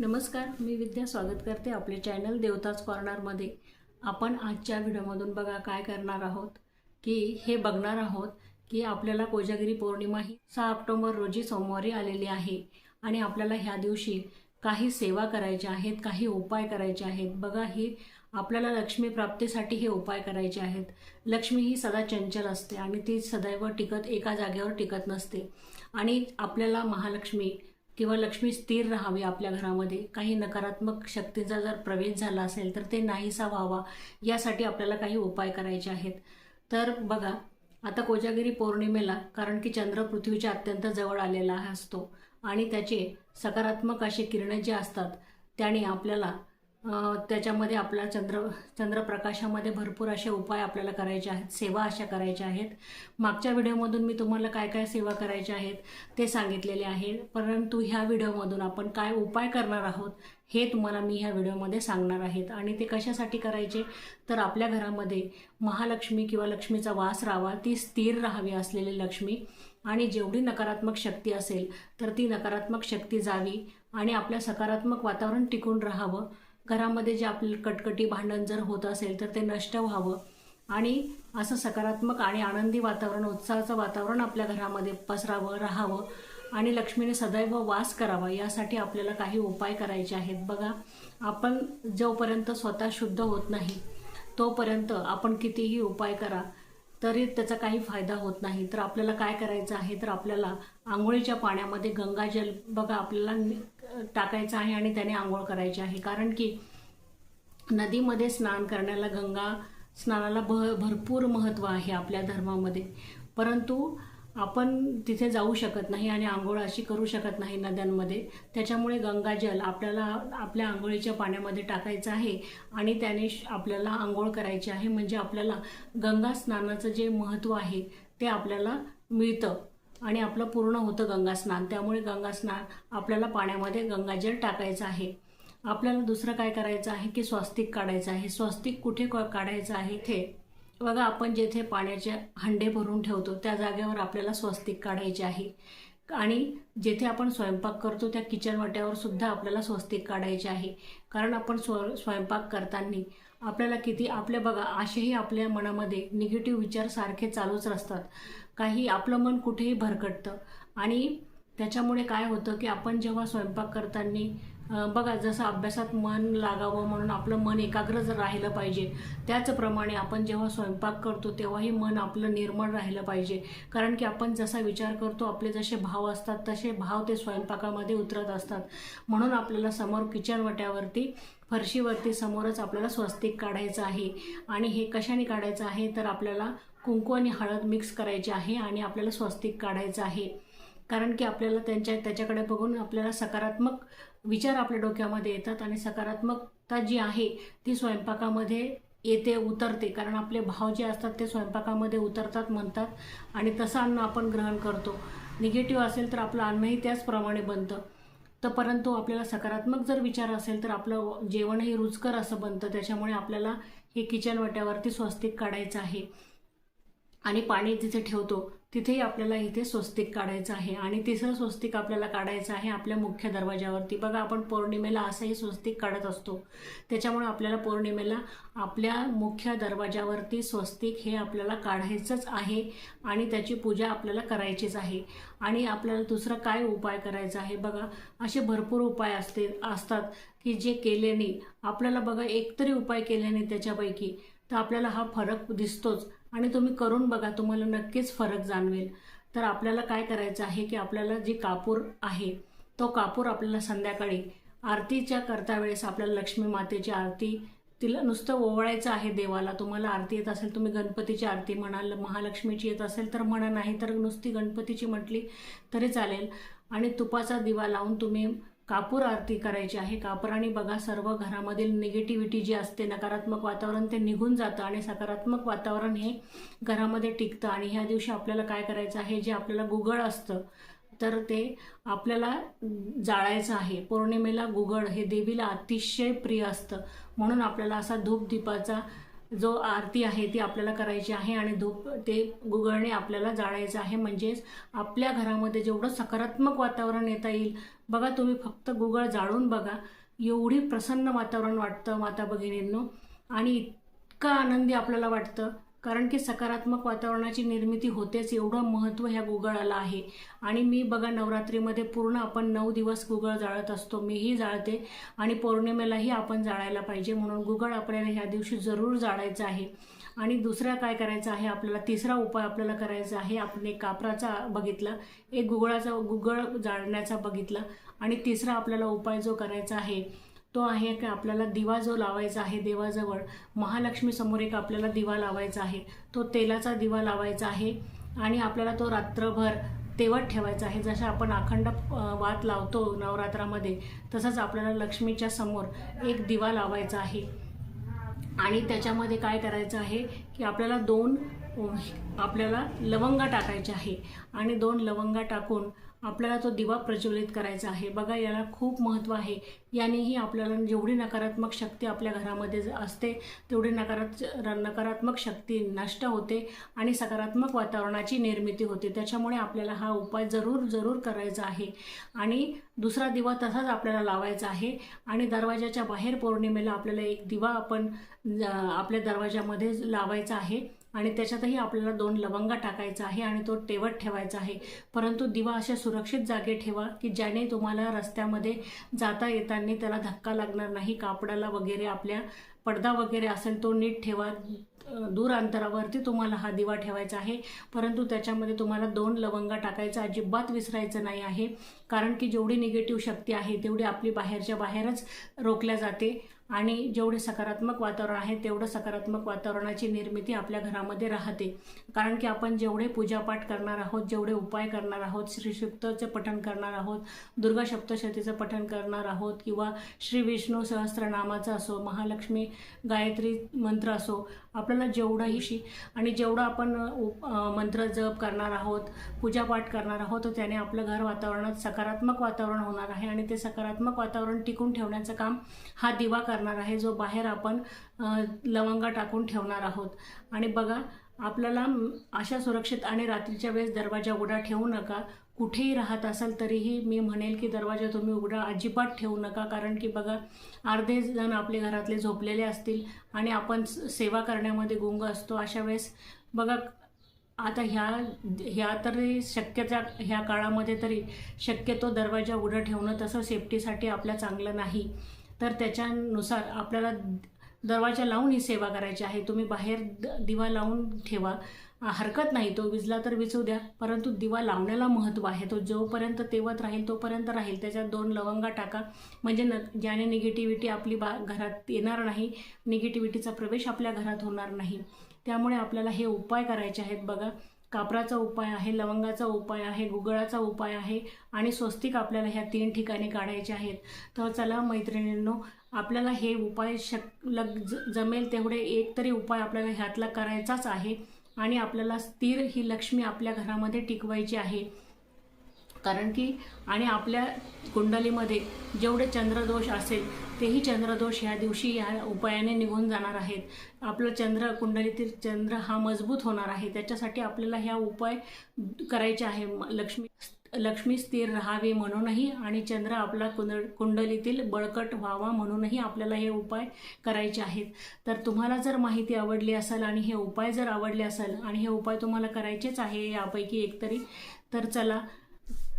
नमस्कार मी विद्या स्वागत करते आपले चॅनल देवताच कॉर्नरमध्ये आपण आजच्या व्हिडिओमधून बघा काय करणार आहोत की हे बघणार आहोत की आपल्याला कोजागिरी पौर्णिमा ही सहा ऑक्टोबर रोजी सोमवारी आलेली आहे आणि आपल्याला ह्या दिवशी काही सेवा करायच्या आहेत काही उपाय करायचे आहेत. बघा ही आपल्याला लक्ष्मी प्राप्तीसाठी हे उपाय करायचे आहेत. लक्ष्मी ही सदा चंचल असते आणि ती सदैव टिकत एका जागेवर टिकत नसते. आणि आपल्याला महालक्ष्मी किंवा लक्ष्मी स्थिर राहावी आपल्या घरामध्ये. काही नकारात्मक शक्तींचा जर प्रवेश झाला असेल तर ते नाहीसा व्हावा. यासाठी आपल्याला काही उपाय करायचे आहेत. तर बघा आता कोजागिरी पौर्णिमेला कारण की चंद्र पृथ्वीच्या अत्यंत जवळ आलेला असतो. आणि त्याचे सकारात्मक असे किरणं जे असतात त्याने आपल्याला त्याच्यामध्ये आपला चंद्र चंद्रप्रकाशामध्ये भरपूर असे उपाय आपल्याला करायचे आहेत. सेवा अशा करायच्या आहेत. मागच्या व्हिडिओमधून मी तुम्हाला काय काय सेवा करायच्या आहेत ते सांगितलेले आहे. परंतु ह्या व्हिडिओमधून आपण काय उपाय करणार आहोत हे तुम्हाला मी ह्या व्हिडिओमध्ये सांगणार आहेत. आणि ते कशासाठी करायचे? तर आपल्या घरामध्ये महालक्ष्मी किंवा लक्ष्मीचा वास राहावा ती स्थिर राहावी असलेली लक्ष्मी. आणि जेवढी नकारात्मक शक्ती असेल तर ती नकारात्मक शक्ती जावी आणि आपल्या सकारात्मक वातावरण टिकून राहावं. घरामध्ये जे आपलं कटकटी भांडण जर होत असेल तर ते नष्ट व्हावं. आणि असं सकारात्मक आणि आनंदी वातावरण उत्साहाचं वातावरण आपल्या घरामध्ये पसरावं राहावं आणि लक्ष्मीने सदैव वास करावा यासाठी आपल्याला काही उपाय करायचे आहेत. बघा आपण जोपर्यंत स्वतः शुद्ध होत नाही तोपर्यंत आपण कितीही उपाय करा तरी त्याचा काही फायदा होत नाही. तर आपल्याला काय करायचं आहे? तर आपल्याला आंघोळीच्या पाण्यामध्ये गंगाजल बघा आपल्याला टाकायचं आहे आणि त्याने आंघोळ करायची आहे. कारण की नदीमध्ये स्नान करण्याला गंगा स्नानाला भ भरपूर महत्त्व आहे आपल्या धर्मामध्ये. परंतु आपण तिथे जाऊ शकत नाही आणि आंघोळ अशी करू शकत नाही नद्यांमध्ये. त्याच्यामुळे गंगाजल आपल्याला आपल्या आंघोळीच्या पाण्यामध्ये टाकायचं आहे आणि त्याने श- आपल्याला आंघोळ करायची आहे. म्हणजे आपल्याला गंगा स्नानाचं जे महत्त्व आहे ते आपल्याला मिळतं. आणि आपलं पूर्ण होतं गंगास्नान. त्यामुळे गंगास्नान आपल्याला पाण्यामध्ये गंगाजल टाकायचं आहे. आपल्याला दुसरं काय करायचं आहे की स्वस्तिक काढायचं आहे. स्वस्तिक कुठे क- काढायचं आहे? ते बघा आपण जेथे पाण्याचे हंडे भरून ठेवतो त्या जागेवर आपल्याला स्वस्तिक काढायचे आहे. आणि जेथे आपण स्वयंपाक करतो त्या किचन वाट्यावर सुद्धा आपल्याला स्वस्तिक काढायचे आहे. कारण आपण स्व स्वयंपाक करताना आपल्याला किती आपले बघा असेही आपल्या मनामध्ये निगेटिव्ह विचार सारखे चालूच असतात. काही आपलं मन कुठेही भरकटतं. आणि त्याच्यामुळे काय होतं की आपण जेव्हा स्वयंपाक करताना बघा जसं अभ्यासात मन लागावं म्हणून आपलं मन एकाग्र जर राहिलं पाहिजे त्याचप्रमाणे आपण जेव्हा स्वयंपाक करतो तेव्हाही मन आपलं निर्मळ राहिलं पाहिजे. कारण की आपण जसा विचार करतो आपले जसे भाव असतात तसे भाव ते स्वयंपाकामध्ये उतरत असतात. म्हणून आपल्याला समोर किचनवट्यावरती फरशीवरती समोरच आपल्याला स्वस्तिक काढायचं आहे. आणि हे कशाने काढायचं आहे? तर आपल्याला कुंकू आणि हळद मिक्स करायची आहे आणि आपल्याला स्वस्तिक काढायचं आहे. कारण की आपल्याला त्यांच्या त्याच्याकडे बघून आपल्याला सकारात्मक विचार आपल्या डोक्यामध्ये येतात आणि सकारात्मकता जी आहे ती स्वयंपाकामध्ये येते उतरते. कारण आपले भाव जे असतात ते स्वयंपाकामध्ये उतरतात म्हणतात. आणि तसं अन्न आपण ग्रहण करतो. निगेटिव्ह असेल तर आपलं अन्नही त्याचप्रमाणे बनतं. तर परंतु आपल्याला सकारात्मक जर विचार असेल तर आपलं जेवणही रुचकर असं बनतं. त्याच्यामुळे आपल्याला हे किचन वाट्यावरती स्वस्तिक काढायचं आहे. आणि पाणी तिथे ठेवतो. तिथेही आपल्याला इथे स्वस्तिक काढायचं आहे. आणि तिसरं स्वस्तिक आपल्याला काढायचं आहे आपल्या मुख्य दरवाजावरती बघा आपण पौर्णिमेला असंही स्वस्तिक काढत असतो. त्याच्यामुळे आपल्याला पौर्णिमेला आपल्या मुख्य दरवाजावरती स्वस्तिक हे आपल्याला काढायचंच आहे आणि त्याची पूजा आपल्याला करायचीच आहे. आणि आपल्याला दुसरं काय उपाय करायचा आहे? बघा असे भरपूर उपाय असते असतात की जे केल्याने आपल्याला बघा एकतरी उपाय केल्याने त्याच्यापैकी तर आपल्याला हा फरक दिसतोच. आणि तुम्ही करून बघा तुम्हाला नक्कीच फरक जाणवेल. तर आपल्याला काय करायचं आहे की आपल्याला जी कापूर आहे तो कापूर आपल्याला संध्याकाळी आरतीच्या करता वेळेस आपल्याला लक्ष्मी मातेची आरती तिला नुसतं ओवळायचं आहे देवाला तुम्हाला आरती येत असेल तुम्ही गणपतीची आरती म्हणाल महालक्ष्मीची येत असेल तर म्हणा नाही तर नुसती गणपतीची म्हटली तरी चालेल. आणि तुपाचा दिवा लावून तुम्ही कापूर आरती करायची आहे. कापराने बघा सर्व घरामधील निगेटिव्हिटी जी असते नकारात्मक वातावरण ते निघून जातं आणि सकारात्मक वातावरण हे घरामध्ये टिकतं. आणि ह्या दिवशी आपल्याला काय करायचं आहे जे आपल्याला गुगळ असतं तर ते आपल्याला जाळायचं आहे. पौर्णिमेला गुगळ हे देवीला अतिशय प्रिय असतं. म्हणून आपल्याला असा धूप दीपाचा जो आरती आहे ती आपल्याला करायची आहे आणि धूप ते गुगळणे आपल्याला जाळायचं आहे. म्हणजेच आपल्या घरामध्ये जेवढं सकारात्मक वातावरण येता येईल बघा तुम्ही फक्त गुगळ जाळून बघा एवढी प्रसन्न वातावरण वाटतं माता भगिनींनो. आणि इतकं आनंदी आपल्याला वाटतं. कारण की सकारात्मक वातावरणाची निर्मिती होतेच एवढं महत्त्व ह्या गुगळाला आहे. आणि मी बघा नवरात्रीमध्ये पूर्ण आपण नऊ दिवस गुगळ जाळत असतो. मीही जाळते आणि पौर्णिमेलाही आपण जाळायला पाहिजे म्हणून गुगळ आपल्याला ह्या दिवशी जरूर जाळायचं आहे. आणि दुसरा काय करायचं आहे? आपल्याला तिसरा उपाय आपल्याला करायचा आहे. आपण एक कापराचा बघितला एक गुगळाचा गुगळ जाळण्याचा बघितला आणि तिसरा आपल्याला उपाय जो करायचा आहे तो आहे की आपल्याला दिवा जो लावायचा आहे देवाजवळ महालक्ष्मीसमोर एक आपल्याला दिवा लावायचा आहे. तो तेलाचा दिवा लावायचा आहे आणि आपल्याला तो रात्रभर तेवत ठेवायचा आहे. जसं आपण अखंड वात लावतो नवरात्रामध्ये तसंच आपल्याला लक्ष्मीच्या समोर एक दिवा लावायचा आहे. आणि त्याच्यामध्ये काय करायचं आहे की आपल्याला दोन आपल्याला लवंगा टाकायच्या आहे. आणि दोन लवंगा टाकून आपल्याला तो दिवा प्रज्वलित करायचा आहे. बघा याला खूप महत्त्व आहे. यानेही आपल्याला जेवढी नकारात्मक शक्ती आपल्या घरामध्ये ज- असते तेवढी नकारात नकारात्मक शक्ती नष्ट होते आणि सकारात्मक वातावरणाची निर्मिती होते. त्याच्यामुळे आपल्याला हा उपाय जरूर जरूर करायचा आहे. आणि दुसरा दिवा तसाच आपल्याला लावायचा आहे. आणि दरवाजाच्या बाहेर पौर्णिमेला आपल्याला एक दिवा आपण आपल्या दरवाजामध्ये लावायचा आहे. आणि त्याच्यातही आपल्याला दोन लवंगा टाकायचा आहे आणि तो टेवत ठेवायचा आहे. परंतु दिवा अशा सुरक्षित जागे ठेवा की ज्याने तुम्हाला रस्त्यामध्ये जाता येताना त्याला धक्का लागणार नाही कापडाला वगैरे आपल्या पडदा वगैरे असेल तो नीट ठेवा. दूर अंतरावरती तुम्हाला हा दिवा ठेवायचा आहे. परंतु त्याच्यामध्ये तुम्हाला दोन लवंगा टाकायचं अजिबात विसरायचं नाही आहे. कारण की जेवढी निगेटिव्ह शक्ती आहे तेवढी आपली बाहेरच्या बाहेरच रोखल्या जाते. आणि जेवढे सकारात्मक वातावरण आहे तेवढं सकारात्मक वातावरणाची निर्मिती आपल्या घरामध्ये राहते. कारण की आपण जेवढे पूजापाठ करणार आहोत जेवढे उपाय करणार आहोत श्रीशुक्तचं पठण करणार आहोत दुर्गा सप्तशतीचं पठण करणार आहोत किंवा श्री विष्णू सहस्रनामाचं असो महालक्ष्मी गायत्री मंत्र असो आपल्याला जेवढंही शी आणि जेवढं आपण मंत्र जप करणार आहोत पूजापाठ करणार आहोत तर त्याने आपलं घर वातावरणात सकारात्मक वातावरण होणार आहे. आणि ते सकारात्मक वातावरण टिकून ठेवण्याचं काम हा दिवा करणार आहे जो बाहेर आपण लवंगा टाकून ठेवणार आहोत. आणि बघा आपल्याला अशा सुरक्षित आणि रात्रीच्या वेळेस दरवाजा उघडा ठेवू नका. कुठेही राहत असाल तरीही मी म्हणेल की दरवाजा तुम्ही उघडा अजिबात ठेवू नका. कारण की बघा अर्धे जण आपले घरातले झोपलेले असतील आणि आपण स- सेवा करण्यामध्ये गुंग असतो. अशा वेळेस बघा आता ह्या ह्या तरी शक्यता ह्या काळामध्ये तरी शक्यतो दरवाजा उघडं ठेवणं तसं सेफ्टीसाठी आपल्या चांगलं नाही. तर त्याच्यानुसार आपल्याला दरवाजा लावून ही सेवा करायची आहे. तुम्ही बाहेर द- दिवा लावून ठेवा. हरकत नाही. तो विजला तर विचू द्या. परंतु दिवा लावण्याला महत्त्व आहे. तो जोपर्यंत तेवत राहील तोपर्यंत राहील. त्याच्यात दोन लवंगा टाका. म्हणजे न ज्याने निगेटिव्हिटी आपली बा घरात येणार नाही निगेटिव्हिटीचा प्रवेश आपल्या घरात होणार नाही. त्यामुळे आपल्याला हे उपाय करायचे आहेत बघा. कापराचा उपाय आहे लवंगाचा उपाय आहे गुगळाचा उपाय आहे आणि स्वस्तिक आपल्याला ह्या तीन ठिकाणी काढायचे आहेत. तर चला मैत्रिणींनो आपल्याला हे उपाय शक लग ज- जमेल तेवढे एक तरी उपाय आपल्याला ह्यातला करायचाच आहे आणि आपल्याला स्थिर ही लक्ष्मी आपल्या घरामध्ये टिकवायची आहे. कारण की आणि आपल्या कुंडलीमध्ये जेवढे चंद्रदोष असेल तेही चंद्रदोष ह्या दिवशी ह्या उपायाने निघून जाणार आहेत. आपलं चंद्र कुंडलीतील चंद्र हा मजबूत होणार आहे. त्याच्यासाठी आपल्याला ह्या उपाय करायचे आहे. लक्ष्मी लक्ष्मी स्थिर राहावी म्हणूनही आणि चंद्र आपला कुंड कुंडलीतील बळकट व्हावा म्हणूनही आपल्याला हे उपाय करायचे आहेत. तर तुम्हाला जर माहिती आवडली असेल आणि हे उपाय जर आवडले असेल आणि हे उपाय तुम्हाला करायचेच आहे यापैकी एक तरी तर चला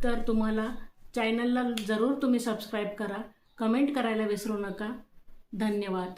तर तुम्हाला चॅनलला जरूर तुम्ही सबस्क्राईब करा. कमेंट करायला विसरू नका. धन्यवाद.